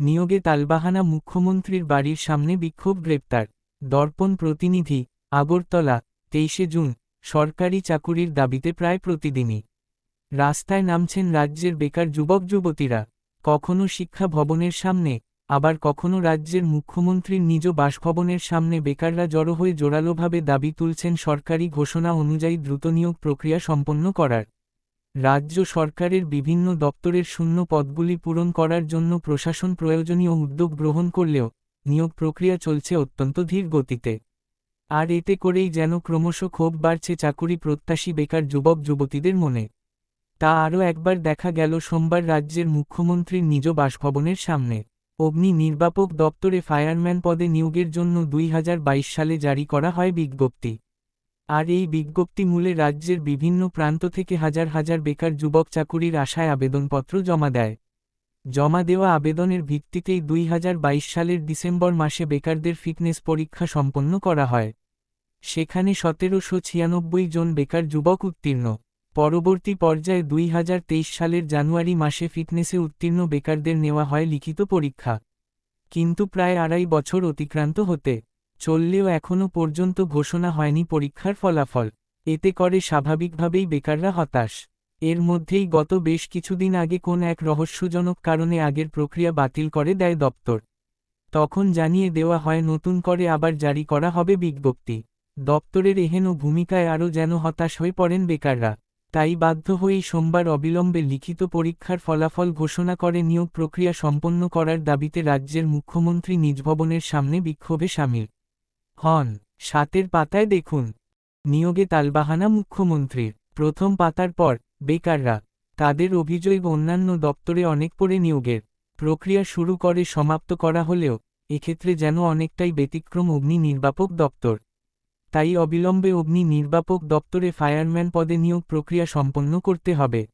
নিয়োগে তালবাহানা মুখ্যমন্ত্রীর বাড়ির সামনে বিক্ষোভ গ্রেপ্তার। দর্পণ প্রতিনিধি, আগরতলা, তেইশে জুন, সরকারি চাকুরির দাবিতে প্রায় প্রতিদিনই। রাস্তায় নামছেন রাজ্যের বেকার যুবক যুবতীরা। কখনো শিক্ষা ভবনের সামনে, আবার কখনো রাজ্যের মুখ্যমন্ত্রীর নিজ বাসভবনের সামনে বেকাররা জড়ো হয়ে জোরালোভাবে দাবি তুলছেন সরকারি ঘোষণা অনুযায়ী দ্রুত নিয়োগ প্রক্রিয়া সম্পন্ন করার। রাজ্য সরকারের বিভিন্ন দপ্তরের শূন্য পদগুলি পূরণ করার জন্য প্রশাসন প্রয়োজনীয় উদ্যোগ গ্রহণ করলেও নিয়োগ প্রক্রিয়া চলছে অত্যন্ত ধীর গতিতে। আর এতে করেই যেন ক্রমশ ক্ষোভ বাড়ছে চাকুরি প্রত্যাশী বেকার যুবক যুবতীদের মনে। তা আরও একবার দেখা গেল সোমবার রাজ্যের মুখ্যমন্ত্রীর নিজ বাসভবনের সামনে। অগ্নি নির্বাপক দপ্তরে ফায়ারম্যান পদে নিয়োগের জন্য দুই হাজার বাইশ সালে জারি করা হয় বিজ্ঞপ্তি। আর এই বিজ্ঞপ্তি মূলে রাজ্যের বিভিন্ন প্রান্ত থেকে হাজার হাজার বেকার যুবক চাকুরির আশায় আবেদনপত্র জমা দেয়। জমা দেওয়া আবেদনের ভিত্তিতেই দুই হাজার বাইশ সালের ডিসেম্বর মাসে বেকারদের ফিটনেস পরীক্ষা সম্পন্ন করা হয়। সেখানে সতেরোশো ছিয়ানব্বই জন বেকার যুবক উত্তীর্ণ। পরবর্তী পর্যায়ে দুই হাজার তেইশ সালের জানুয়ারি মাসে ফিটনেসে উত্তীর্ণ বেকারদের নেওয়া হয় লিখিত পরীক্ষা। কিন্তু প্রায় আড়াই বছর অতিক্রান্ত হতে চললেও এখনও পর্যন্ত ঘোষণা হয়নি পরীক্ষার ফলাফল। এতে করে স্বাভাবিকভাবেই বেকাররা হতাশ। এর মধ্যেই গত বেশ কিছুদিন আগে কোন এক রহস্যজনক কারণে আগের প্রক্রিয়া বাতিল করে দেয় দপ্তর। তখন জানিয়ে দেওয়া হয়, নতুন করে আবার জারি করা হবে বিজ্ঞপ্তি। দপ্তরের এহেন ভূমিকায় আরও যেন হতাশ হয়ে পড়েন বেকাররা। তাই বাধ্য হয়েই সোমবার অবিলম্বে লিখিত পরীক্ষার ফলাফল ঘোষণা করে নিয়োগ প্রক্রিয়া সম্পন্ন করার দাবিতে রাজ্যের মুখ্যমন্ত্রী নিজ ভবনের সামনে বিক্ষোভে সামিল। হন, সাতের পাতায় দেখুন। নিয়োগে তালবাহানা মুখ্যমন্ত্রীর প্রথম পাতার পর, বেকাররা, তাদের অভিযোগ অন্যান্য দপ্তরে অনেক পরে নিয়োগের প্রক্রিয়া শুরু করে সমাপ্ত করা হলেও, এক্ষেত্রে যেন অনেকটাই ব্যতিক্রম অগ্নি নির্বাপক দপ্তর। তাই অবিলম্বে অগ্নি নির্বাপক দপ্তরে ফায়ারম্যান পদে নিয়োগ প্রক্রিয়া সম্পন্ন করতে হবে।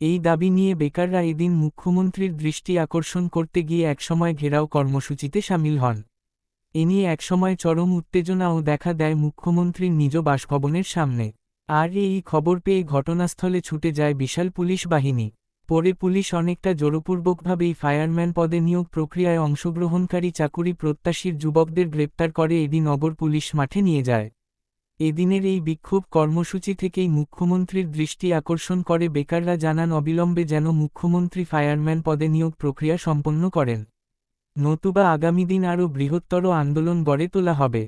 এই দাবি নিয়ে বেকাররা এদিন মুখ্যমন্ত্রীর দৃষ্টি আকর্ষণ করতে গিয়ে একসময় ঘেরাও কর্মসূচিতে সামিল হন। এ নিয়ে একসময় চরম উত্তেজনাও দেখা দেয় মুখ্যমন্ত্রীর নিজ বাসভবনের সামনে। আর এই খবর পেয়ে ঘটনাস্থলে ছুটে যায় বিশাল পুলিশ বাহিনী। পরে পুলিশ অনেকটা জোরপূর্বকভাবেই ফায়ারম্যান পদে নিয়োগ প্রক্রিয়ায় অংশগ্রহণকারী চাকুরি প্রত্যাশীর যুবকদের গ্রেপ্তার করে এদিন নগর পুলিশ মাঠে নিয়ে যায়। এদিনের এই বিক্ষোভ কর্মসূচি থেকেই মুখ্যমন্ত্রীর দৃষ্টি আকর্ষণ করে। বেকাররা জানান, অবিলম্বে যেন মুখ্যমন্ত্রী ফায়ারম্যান পদে নিয়োগ প্রক্রিয়া সম্পন্ন করেন। নতুবা আগামী দিন আরও বৃহত্তর আন্দোলন গড়ে তোলা হবে।